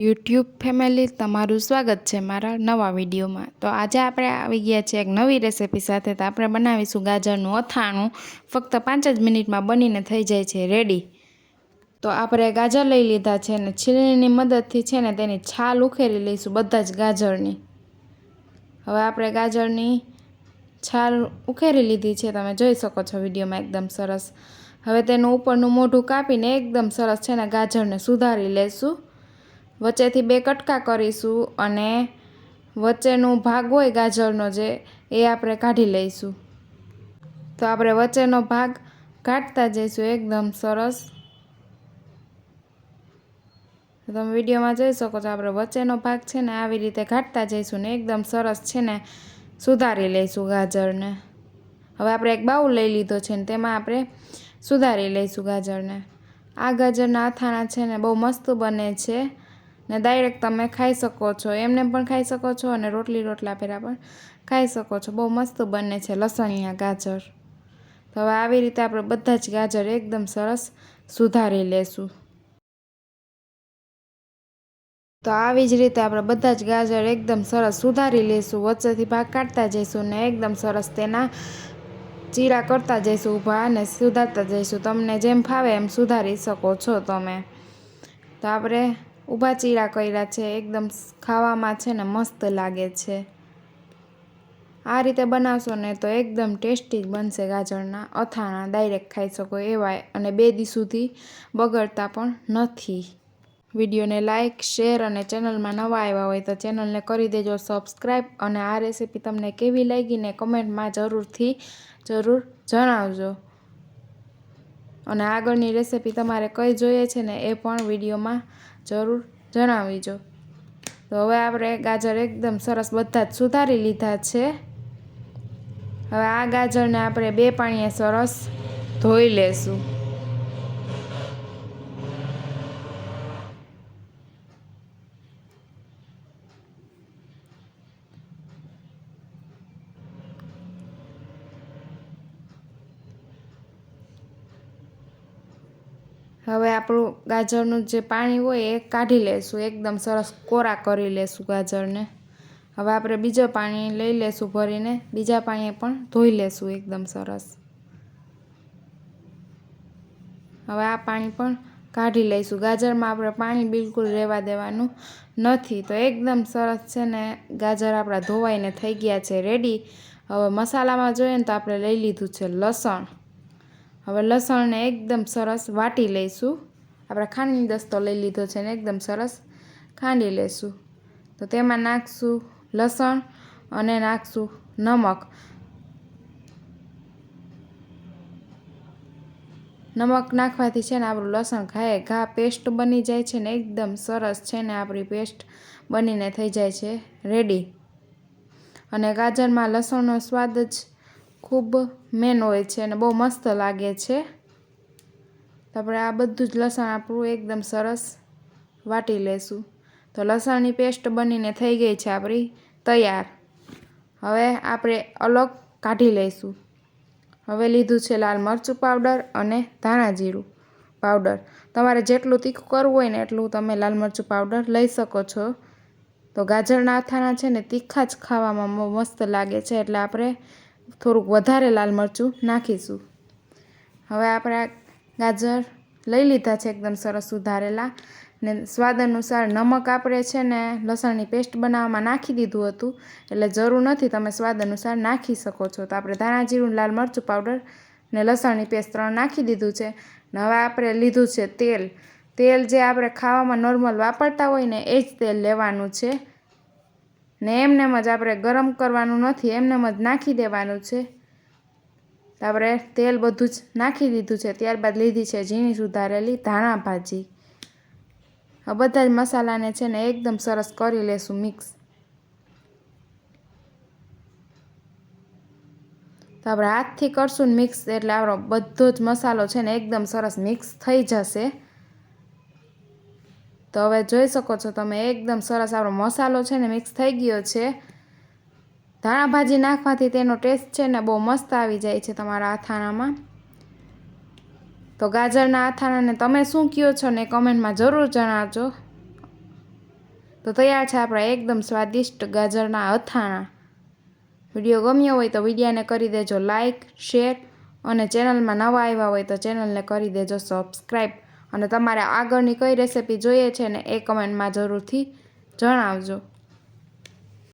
YouTube family તમારું સ્વાગત છે મારા નવા વિડીયોમાં. તો આજે આપણે આવી ગયા છીએ એક નવી રેસિપી સાથે. તો આપણે બનાવીશું ગાજરનું અથાણું. ફક્ત પાંચ જ મિનિટમાં બનીને થઈ જાય છે રેડી તો આપણે ગાજર લઈ લીધા છે ને છીલણીની મદદથી છે ને તેની છાલ ઉખેરી લઈશું બધા જ ગાજરની. હવે આપણે ગાજરની છાલ ઉખેરી લીધી છે. તમે જોઈ શકો છો વિડીયોમાં એકદમ સરસ. હવે તેનું ઉપરનું મોઢું કાપીને એકદમ સરસ છે ને ગાજરને સુધારી લેશું. વચ્ચેથી બે કટકા કરીશું અને વચ્ચેનો ભાગ હોય ગાજરનો જે, એ આપણે કાઢી લઈશું. તો આપણે વચ્ચેનો ભાગ કાઢતા જઈશું એકદમ સરસ. તમે વિડીયોમાં જોઈ શકો છો, આપણે વચ્ચેનો ભાગ છે ને આવી રીતે કાઢતા જઈશું ને એકદમ સરસ છે ને સુધારી લઈશું ગાજરને. હવે આપણે એક બાઉલ લઈ લીધો છે ને તેમાં આપણે સુધારી લઈશું ગાજરને. આ ગાજરના અથાણા છે ને બહુ મસ્ત બને છે. ને ડાયરેક્ટ તમે ખાઈ શકો છો. એમને પણ ખાઈ શકો છો અને રોટલી રોટલા પહેરા પણ ખાઈ શકો છો. બહુ મસ્ત બને છે લસણિયા ગાજર. તો હવે આવી રીતે આપણે બધા જ ગાજર એકદમ સરસ સુધારી લેશું. તો આવી જ રીતે આપણે બધા જ ગાજર એકદમ સરસ સુધારી લઈશું વચ્ચેથી ભાગ કાઢતા જઈશું ને એકદમ સરસ તેના ચીરા કરતા જઈશું ઊભા અને સુધારતા જઈશું. તમને જેમ ફાવે એમ સુધારી શકો છો તમે. તો આપણે ઊભા ચીરા કર્યા છે, એકદમ ખાવામાં છે ને મસ્ત લાગે છે. આ રીતે બનાવશો ને તો એકદમ ટેસ્ટી જ બનશે ગાજરના. અથાણા ડાયરેક્ટ ખાઈ શકો એવા અને બે દી સુધી બગડતા પણ નથી. વિડીયોને લાઇક શેર અને ચેનલમાં નવા આવ્યા હોય તો ચેનલને કરી દેજો સબસ્ક્રાઈબ અને આ રેસીપી તમને કેવી લાગીને કમેન્ટમાં જરૂરથી જરૂર જણાવજો. અને આગળની રેસીપી તમારે કઈ જોઈએ છે ને એ પણ વિડીયોમાં જરૂર જણાવીજો. તો હવે આપણે ગાજર એકદમ સરસ બધા જ સુધારી લીધા છે. હવે આ ગાજરને આપણે બે પાણીએ સરસ ધોઈ લેશું. હવે આપણું ગાજરનું જે પાણી હોય એ કાઢી લેશું, એકદમ સરસ કોરા કરી લેશું ગાજરને. હવે આપણે બીજો પાણી લઈ લેશું ભરીને, બીજા પાણીએ પણ ધોઈ લેશું એકદમ સરસ. હવે આ પાણી પણ કાઢી લઈશું. ગાજરમાં આપણે પાણી બિલકુલ રહેવા દેવાનું નથી. તો એકદમ સરસ છે ને, ગાજર આપણા ધોવાઈને થઈ ગયા છે રેડી હવે મસાલામાં જોઈએ ને તો આપણે લઈ લીધું છે લસણ. હવે લસણને એકદમ સરસ વાટી લઈશું. આપણે ખાંડની દસ્તો લઈ લીધો છે ને એકદમ સરસ ખાંડી લઈશું. તો તેમાં નાખશું લસણ અને નાખશું નમક. નમક નાખવાથી છે ને આપણું લસણ ખાય ઘા પેસ્ટ બની જાય છે ને એકદમ સરસ છે ને આપણી પેસ્ટ બનીને થઈ જાય છે, રેડી. અને ગાજરમાં લસણનો સ્વાદ જ ખૂબ મેન હોય છે અને બહુ મસ્ત લાગે છે. તો આપણે આ બધું જ લસણ આપણું એકદમ સરસ વાટી લેશું. તો લસણની પેસ્ટ બનીને થઈ ગઈ છે આપણી તૈયાર. હવે આપણે અલગ કાઢી લઈશું. હવે લીધું છે લાલ મરચું પાવડર અને ધાણા જીરું પાવડર. તમારે જેટલું તીખું કરવું હોય ને એટલું તમે લાલ મરચું પાવડર લઈ શકો છો. તો ગાજરના અથાણા છે ને તીખા જ ખાવામાં મસ્ત લાગે છે એટલે આપણે થોડુંક વધારે લાલ મરચું નાખીશું. હવે આપણે ગાજર લઈ લીધા છે, એકદમ સરસ સુધારેલા. ને સ્વાદ અનુસાર નમક આપણે છે ને લસણની પેસ્ટ બનાવવામાં નાખી દીધું હતું, એટલે જરૂર નથી તમે સ્વાદ અનુસાર નાખી શકો છો. તો આપણે ધાણા જીરું, લાલ મરચું પાવડર ને લસણની પેસ્ટ ત્રણ નાખી દીધું છે. ને હવે આપણે લીધું છે તેલ. તેલ જે આપણે ખાવામાં નોર્મલ વાપરતા હોય ને એ જ તેલ લેવાનું છે. ને એમનેમ જ આપણે ગરમ કરવાનું નથી એમનેમ જ નાખી દેવાનું છે. આપણે તેલ બધું જ નાખી દીધું છે, ત્યારબાદ લીધી છે ઝીણી સુધારેલી ધાણા ભાજી. આ બધા જ મસાલાને છે ને એકદમ સરસ કરી લેશું મિક્સ. તો આપણે હાથથી કરશું ને મિક્સ, એટલે આપણો બધો જ મસાલો છે ને એકદમ સરસ મિક્સ થઈ જશે. તો હવે જોઈ શકો છો તમે, એકદમ સરસ આપણો મસાલો છે ને મિક્સ થઈ ગયો છે. ધાણા ભાજી નાખવાથી તેનો ટેસ્ટ છે ને બહુ મસ્ત આવી જાય છે તમારા અથાણામાં. તો ગાજરના અથાણાને તમે શું કહો છો ને કમેન્ટમાં જરૂર જણાવજો. તો તૈયાર છે આપણા એકદમ સ્વાદિષ્ટ ગાજરના અથાણા. વીડિયો ગમ્યો હોય તો વિડીયાને કરી દેજો લાઇક શેર અને ચેનલમાં નવા આવ્યા હોય તો ચેનલને કરી દેજો સબસ્ક્રાઈબ અને તમારે આગળની કઈ રેસીપી જોઈએ છે ને એ કમેન્ટમાં જરૂરથી જણાવજો.